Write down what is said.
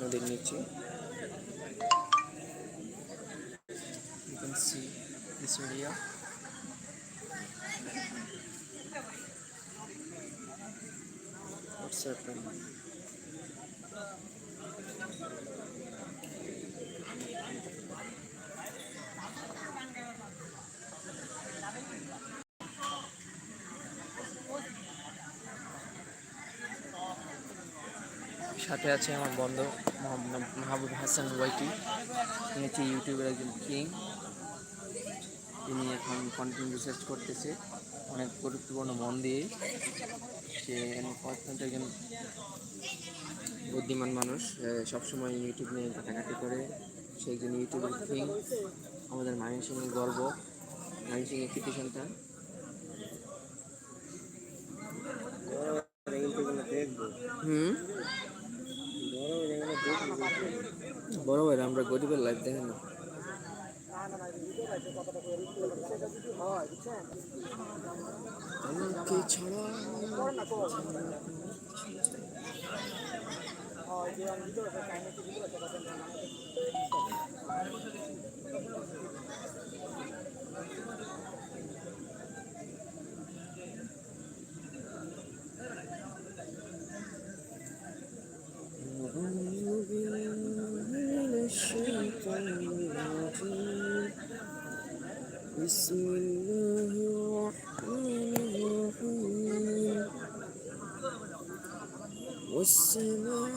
নদীর নিচে You can see this area. What's happening? সাথে আছে আমার বন্ধু মাহবুব হাসান ওয়াইটি। তিনি হচ্ছে ইউটিউবের একজন কিং। তিনি এখন কন্টেন্ট রিসার্চ করতেছে। অনেক গুরুত্বপূর্ণ মন দিয়ে। সে অত্যন্ত একজন বুদ্ধিমান মানুষ। সবসময় ইউটিউব নিয়ে ঘাটাঘাটি করে। সে একজন ইউটিউবের কিং। আমাদের মায়ের ময়মনসিংহের গর্ব। ময়মনসিংহের কৃতি সন্তান। হুম? বড় ভাই আমরা গরিবের লাইফ দেখেন না। আমাকে ছাড়া হয় যে আমি ভিডিও আছে কাহিনী ভিডিও الرجيم بسم الله الرحمن الرحيم والسماء